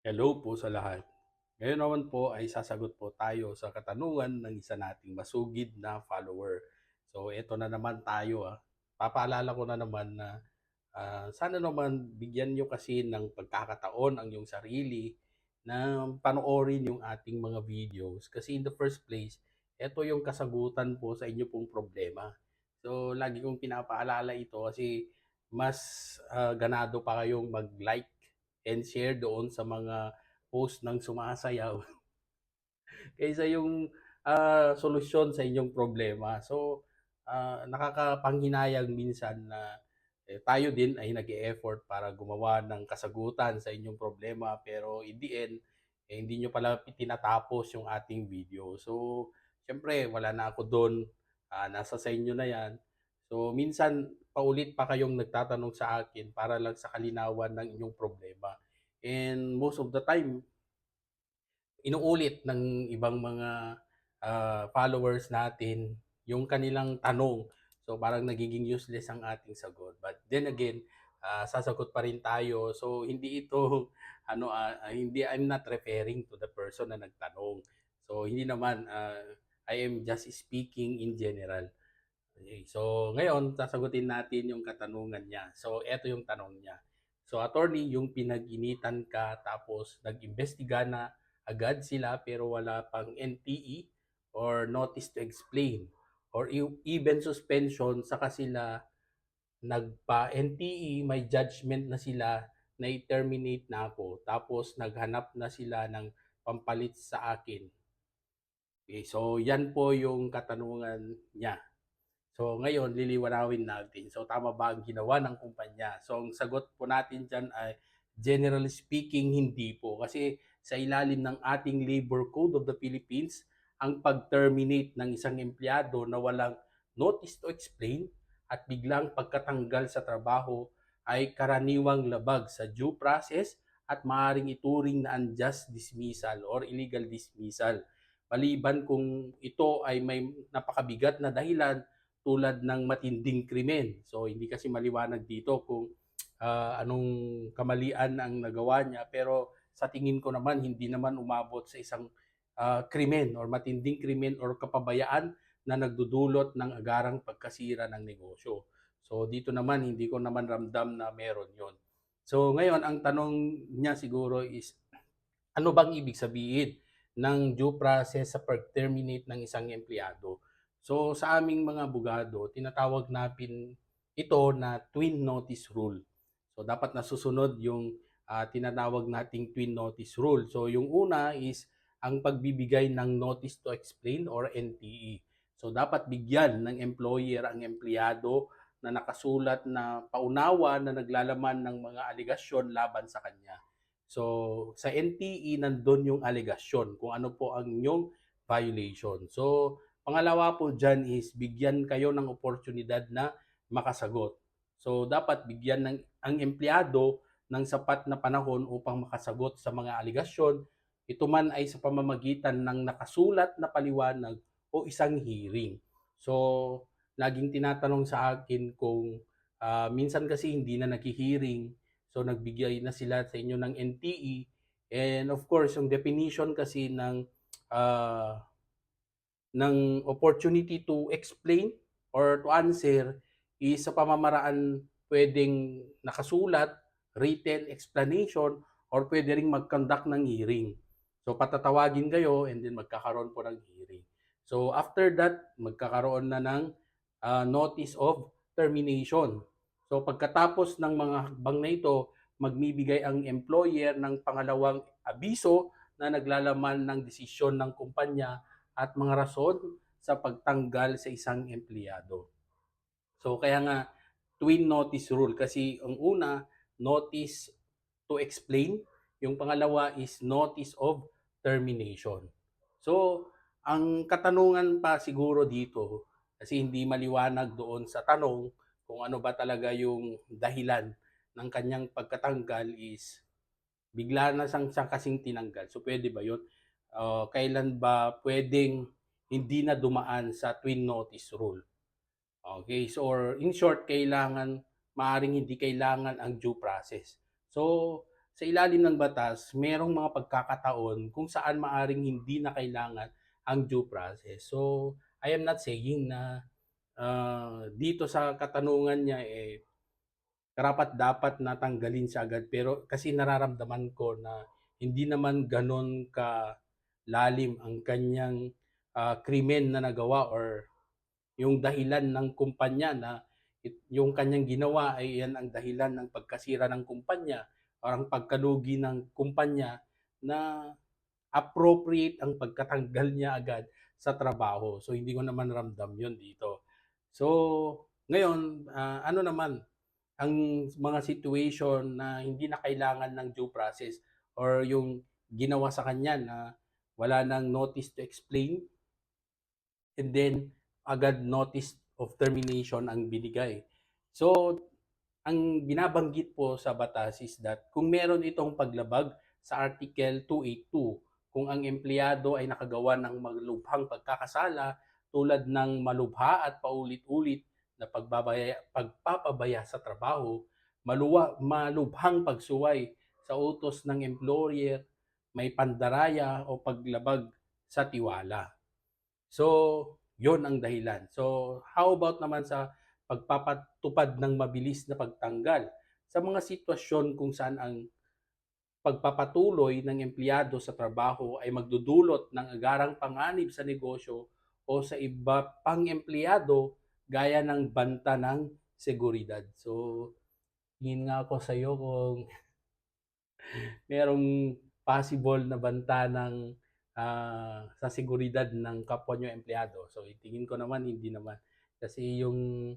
Hello po sa lahat. Ngayon naman po ay sasagot po tayo sa katanungan ng isa nating masugid na follower. So ito na naman tayo ah. Papaalala ko na naman na ah, sana naman bigyan nyo kasi ng pagkakataon ang yung sarili na panoorin yung ating mga videos. Kasi in the first place, ito yung kasagutan po sa inyo pong problema. So lagi kong pinapaalala ito kasi mas ah, ganado pa kayong mag-like and share doon sa mga post ng sumasayaw kaysa yung ah, solusyon sa inyong problema. So, ah, nakakapanghinayang minsan na eh, tayo din ay nag effort para gumawa ng kasagutan sa inyong problema pero in the end, eh, hindi nyo pala tinatapos yung ating video. So, syempre, wala na ako doon. Ah, nasa sa inyo na yan. So, minsan, paulit pa kayong nagtatanong sa akin para lang sa kalinawan ng inyong problema. And most of the time, inuulit ng ibang mga ah, followers natin yung kanilang tanong. So parang nagiging useless ang ating sagot. But then again, ah, sasagot pa rin tayo. So hindi ito ano ah, hindi I'm not referring to the person na nagtanong. So hindi naman ah, I am just speaking in general. Okay, so ngayon sasagutin natin yung katanungan niya. So eto yung tanong niya. So attorney, yung pinag-initan ka tapos nag-imbestiga na agad sila pero wala pang NTE or notice to explain or e- even suspension saka sila nagpa-NTE, may judgment na sila na i-terminate na ako tapos naghanap na sila ng pampalit sa akin. Okay, so yan po yung katanungan niya. So ngayon, liliwanawin natin. So tama ba ang ginawa ng kumpanya? So ang sagot po natin dyan ay generally speaking, hindi po. Kasi sa ilalim ng ating Labor Code of the Philippines, ang pag-terminate ng isang empleyado na walang notice to explain at biglang pagkatanggal sa trabaho ay karaniwang labag sa due process at maaaring ituring na unjust dismissal or illegal dismissal. Maliban kung ito ay may napakabigat na dahilan tulad ng matinding krimen. So hindi kasi maliwanag dito kung ah, anong kamalian ang nagawa niya pero sa tingin ko naman hindi naman umabot sa isang ah, krimen or matinding krimen or kapabayaan na nagdudulot ng agarang pagkasira ng negosyo. So dito naman hindi ko naman ramdam na meron 'yon. So ngayon ang tanong niya siguro is ano bang ibig sabihin ng due process sa pag-terminate ng isang empleyado? So sa aming mga abogado, tinatawag natin ito na twin notice rule. So dapat nasusunod yung ah, tinatawag nating twin notice rule. So yung una is ang pagbibigay ng notice to explain or NTE. So dapat bigyan ng employer ang empleyado na nakasulat na paunawa na naglalaman ng mga aligasyon laban sa kanya. So sa NTE nandun yung aligasyon kung ano po ang inyong violation. So Pangalawa po dyan is bigyan kayo ng oportunidad na makasagot. So dapat bigyan ng ang empleyado ng sapat na panahon upang makasagot sa mga aligasyon. Ito man ay sa pamamagitan ng nakasulat na paliwanag o isang hearing. So laging tinatanong sa akin kung ah, minsan kasi hindi na naghi-hearing. So nagbigay na sila sa inyo ng NTE. And of course, yung definition kasi ng ah, ng opportunity to explain or to answer is sa pamamaraan pwedeng nakasulat, written explanation, or pwede ring mag-conduct ng hearing. So patatawagin kayo and then magkakaroon po ng hearing. So after that, magkakaroon na ng ah, notice of termination. So pagkatapos ng mga hakbang na ito, magbibigay ang employer ng pangalawang abiso na naglalaman ng desisyon ng kumpanya at mga rason sa pagtanggal sa isang empleyado. So kaya nga twin notice rule kasi ang una notice to explain, yung pangalawa is notice of termination. So ang katanungan pa siguro dito kasi hindi maliwanag doon sa tanong kung ano ba talaga yung dahilan ng kanyang pagkatanggal is bigla na siyang, siyang kasing tinanggal. So pwede ba 'yun? Uh, kailan ba pwedeng hindi na dumaan sa twin notice rule. Okay, so or in short, kailangan, maaring hindi kailangan ang due process. So, sa ilalim ng batas, merong mga pagkakataon kung saan maaring hindi na kailangan ang due process. So, I am not saying na uh, dito sa katanungan niya eh karapat dapat natanggalin siya agad pero kasi nararamdaman ko na hindi naman ganon ka lalim ang kanyang uh, krimen na nagawa or yung dahilan ng kumpanya na it, yung kanyang ginawa ay yan ang dahilan ng pagkasira ng kumpanya or ang pagkalugi ng kumpanya na appropriate ang pagkatanggal niya agad sa trabaho. So hindi ko naman ramdam yun dito. So ngayon, uh, ano naman ang mga situation na hindi na kailangan ng due process or yung ginawa sa kanya na wala nang notice to explain and then agad notice of termination ang binigay. So, ang binabanggit po sa batas is that kung meron itong paglabag sa Article 282, kung ang empleyado ay nakagawa ng malubhang pagkakasala tulad ng malubha at paulit-ulit na pagbabaya, pagpapabaya sa trabaho, maluwa, malubhang pagsuway sa utos ng employer, may pandaraya o paglabag sa tiwala. So, yon ang dahilan. So, how about naman sa pagpapatupad ng mabilis na pagtanggal sa mga sitwasyon kung saan ang pagpapatuloy ng empleyado sa trabaho ay magdudulot ng agarang panganib sa negosyo o sa iba pang empleyado gaya ng banta ng seguridad. So, tingin nga ako sa iyo kung merong possible na banta ng uh, sa seguridad ng kapwa nyo empleyado. So, tingin ko naman, hindi naman. Kasi yung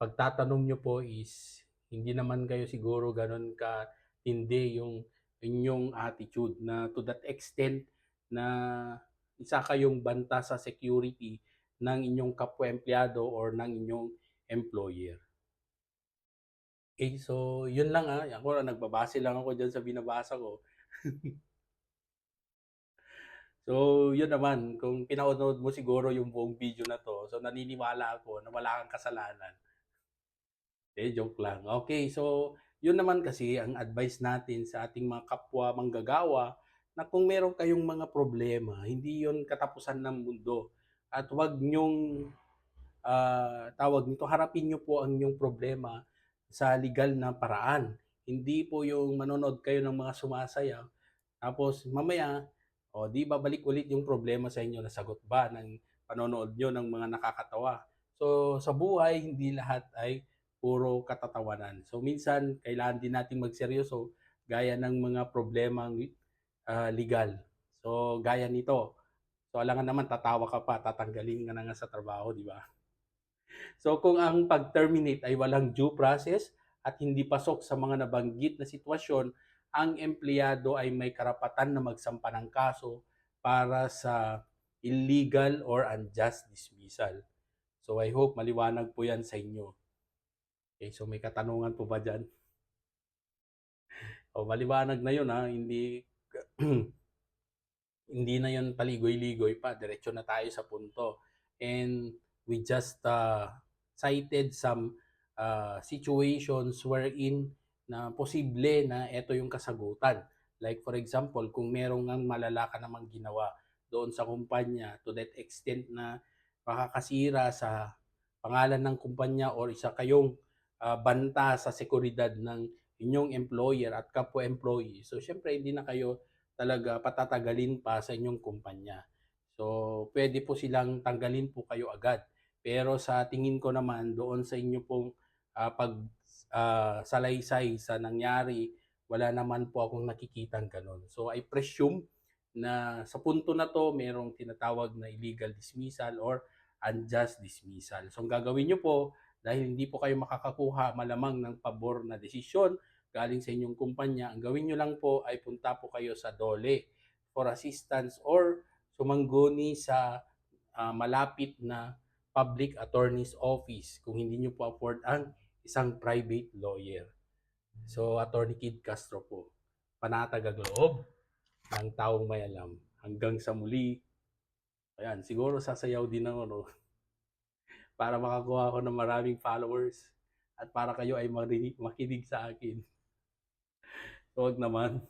pagtatanong nyo po is, hindi naman kayo siguro ganun ka hindi yung inyong attitude na to that extent na isa kayong banta sa security ng inyong kapwa empleyado or ng inyong employer. Okay, so yun lang ah. Ako nagbabase lang ako dyan sa binabasa ko. so, yun naman. Kung pinanood mo siguro yung buong video na to, so naniniwala ako na wala kang kasalanan. Eh, joke lang. Okay, so yun naman kasi ang advice natin sa ating mga kapwa manggagawa na kung meron kayong mga problema, hindi yon katapusan ng mundo at wag nyong uh, tawag nito, harapin nyo po ang inyong problema sa legal na paraan. Hindi po yung manonood kayo ng mga sumasayaw, tapos mamaya, o oh, di babalik ulit yung problema sa inyo, nasagot ba ng panonood nyo ng mga nakakatawa. So sa buhay, hindi lahat ay puro katatawanan. So minsan, kailangan din nating magseryoso gaya ng mga problemang uh, legal. So gaya nito, So alangan naman tatawa ka pa, tatanggalin ka na nga sa trabaho, di ba? So kung ang pag-terminate ay walang due process at hindi pasok sa mga nabanggit na sitwasyon, ang empleyado ay may karapatan na magsampa ng kaso para sa illegal or unjust dismissal. So I hope maliwanag po yan sa inyo. Okay, so may katanungan po ba dyan? O maliwanag na yun ha, hindi hindi na yon paligoy-ligoy pa, diretso na tayo sa punto. And we just uh, cited some uh, situations wherein na posible na ito yung kasagutan. Like for example, kung merong ang malala ka namang ginawa doon sa kumpanya to that extent na makakasira sa pangalan ng kumpanya or isa kayong uh, banta sa seguridad ng inyong employer at kapwa-employee. So, syempre, hindi na kayo talaga patatagalin pa sa inyong kumpanya. So, pwede po silang tanggalin po kayo agad. Pero sa tingin ko naman doon sa inyo pong uh, pag uh, salaysay sa nangyari, wala naman po akong nakikitang ganun. So, I presume na sa punto na to, merong tinatawag na illegal dismissal or unjust dismissal. So, ang gagawin nyo po, dahil hindi po kayo makakakuha malamang ng pabor na desisyon galing sa inyong kumpanya, ang gawin nyo lang po ay punta po kayo sa DOLE for assistance or sumangguni sa uh, malapit na public attorney's office kung hindi nyo po afford ang isang private lawyer. So, Attorney Kid Castro po, panatagagloob ng taong may alam. Hanggang sa muli, ayan, siguro sasayaw din ako, no? para makakuha ako ng maraming followers at para kayo ay marinig, makinig sa akin. Huwag naman.